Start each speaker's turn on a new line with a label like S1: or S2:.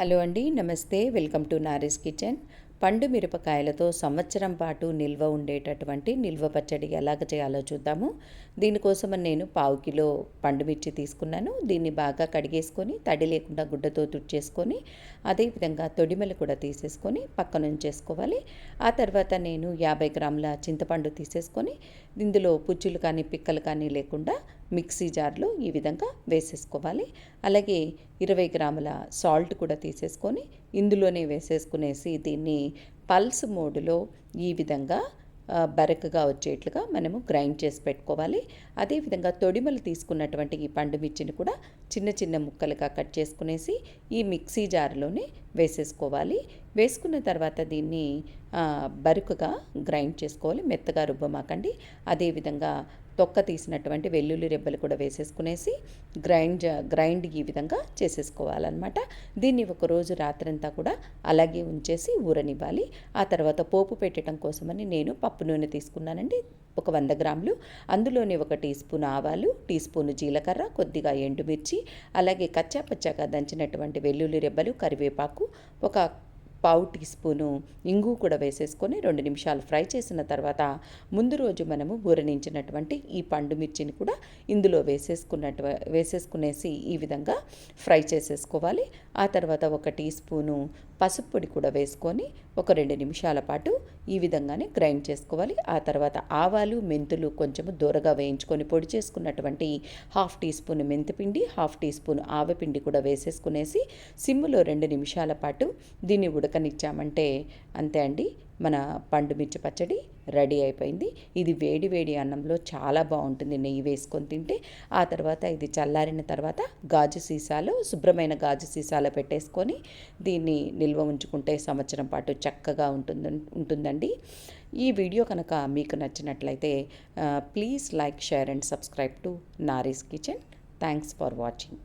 S1: Hello అండి నమస్తే. Welcome to Nari's kitchen. పండు మిరపకాయలతో సంవత్సరం పాటు నిల్వ ఉండేటటువంటి నిల్వ పచ్చడి ఎలాగ చేయాలో చూద్దాము. దీనికోసం నేను పావు కిలో పండు మిర్చి తీసుకున్నాను. దీన్ని బాగా కడిగేసుకొని తడి లేకుండా గుడ్డతో తుడిచేసుకొని అదేవిధంగా తొడిమలు కూడా తీసేసుకొని పక్కన ఉంచేసుకోవాలి. ఆ తర్వాత నేను యాభై గ్రాముల చింతపండు తీసేసుకొని ఇందులో పుచ్చులు కానీ పిక్కలు కానీ లేకుండా మిక్సీ జార్లో ఈ విధంగా వేసేసుకోవాలి. అలాగే ఇరవై గ్రాముల సాల్ట్ కూడా తీసేసుకొని ఇందులోనే వేసేసుకునేసి దీన్ని పల్స్ మోడ్లో ఈ విధంగా బరకగా వచ్చేట్లుగా మనము గ్రైండ్ చేసి పెట్టుకోవాలి. అదేవిధంగా తొడిమలు తీసుకున్నటువంటి ఈ పండు మిర్చిని కూడా చిన్న చిన్న ముక్కలుగా కట్ చేసుకునేసి ఈ మిక్సీ జార్లోనే వేసేసుకోవాలి. వేసుకున్న తర్వాత దీన్ని బరుకుగా గ్రైండ్ చేసుకోవాలి. మెత్తగా రుబ్బమాకండి. అదేవిధంగా తొక్క తీసినటువంటి వెల్లుల్లి రెబ్బలు కూడా వేసేసుకునేసి గ్రైండ్ గ్రైండ్ ఈ విధంగా చేసేసుకోవాలన్నమాట. దీన్ని ఒకరోజు రాత్రంతా కూడా అలాగే ఉంచేసి ఊరనివ్వాలి. ఆ తర్వాత పోపు పెట్టడం కోసమని నేను పప్పు నూనె తీసుకున్నానండి. ఒక వంద గ్రాములు. అందులోనే ఒక టీ స్పూన్ ఆవాలు టీ స్పూన్ జీలకర్ర కొద్దిగా ఎండుమిర్చి అలాగే కచ్చా పచ్చాగా దంచినటువంటి వెల్లుల్లి రెబ్బలు కరివేపాకు ఒక పావు టీ స్పూను ఇంగు కూడా వేసేసుకొని రెండు నిమిషాలు ఫ్రై చేసిన తర్వాత ముందు రోజు మనము ఊరనించినటువంటి ఈ పండు మిర్చిని కూడా ఇందులో వేసేసుకున్నట్టు వేసేసుకునేసి ఈ విధంగా ఫ్రై చేసేసుకోవాలి. ఆ తర్వాత ఒక టీ స్పూను పసుపు పొడి కూడా వేసుకొని ఒక రెండు నిమిషాల పాటు ఈ విధంగానే గ్రైండ్ చేసుకోవాలి. ఆ తర్వాత ఆవాలు మెంతులు కొంచెము దూరగా వేయించుకొని పొడి చేసుకున్నటువంటి హాఫ్ టీ స్పూన్ మెంతిపిండి హాఫ్ టీ స్పూన్ ఆవపిండి కూడా వేసేసుకునేసి సిమ్ములో రెండు నిమిషాల పాటు దీన్ని ఉడకనిచ్చామంటే అంతే అండి. మన పండు మిర్చి పచ్చడి రెడీ అయిపోయింది. ఇది వేడి వేడి అన్నంలో చాలా బాగుంటుంది నెయ్యి వేసుకొని తింటే. ఆ తర్వాత ఇది చల్లారిన తర్వాత గాజు సీసాలో శుభ్రమైన గాజు సీసాలో పెట్టేసుకొని దీన్ని నిల్వ ఉంచుకుంటే సంవత్సరం పాటు చక్కగా ఉంటుంది ఉంటుందండి. ఈ వీడియో కనుక మీకు నచ్చినట్లయితే please like share and subscribe to Nari's kitchen. Thanks for watching.